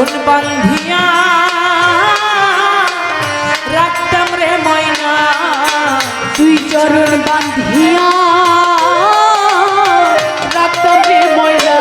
চরণ বান্ধিয়া রাখতাম রে ময়না তুই চরণ বান্ধিয়া রাখতাম রে ময়না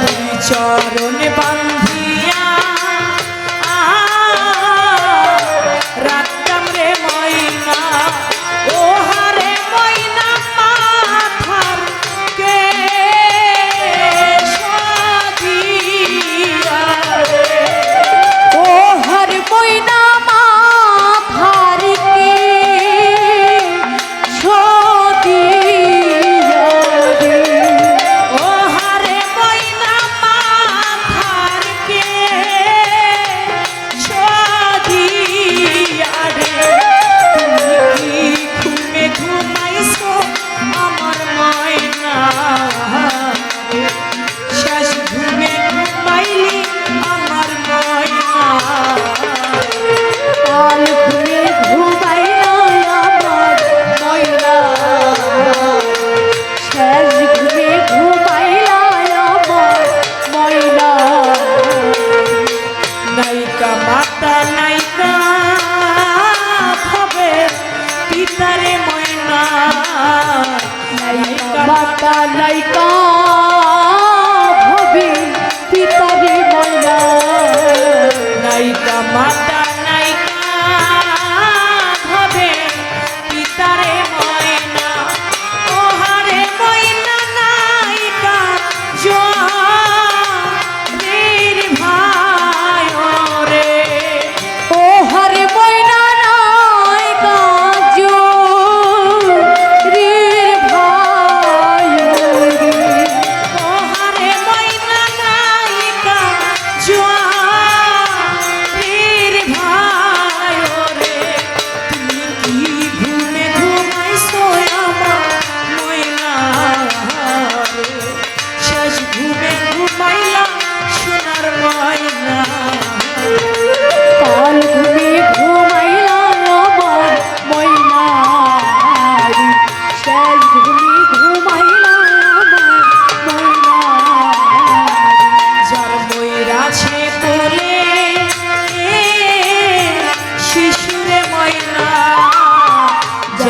তুই চরণ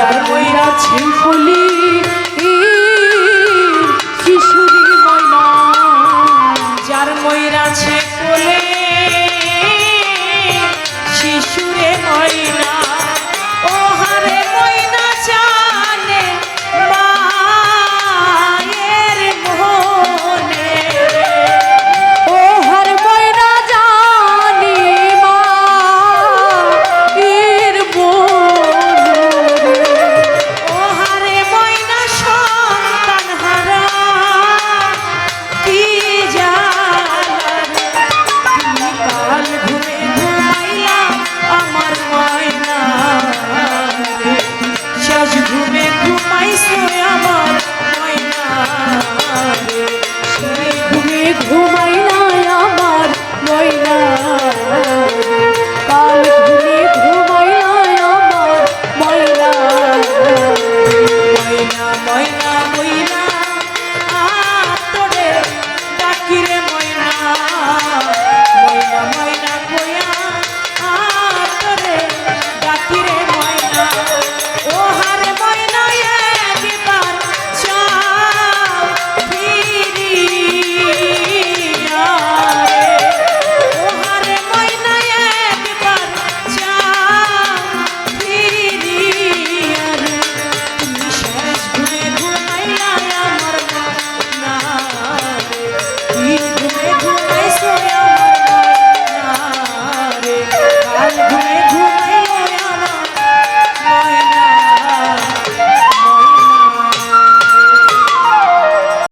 যার ময়রা ছিল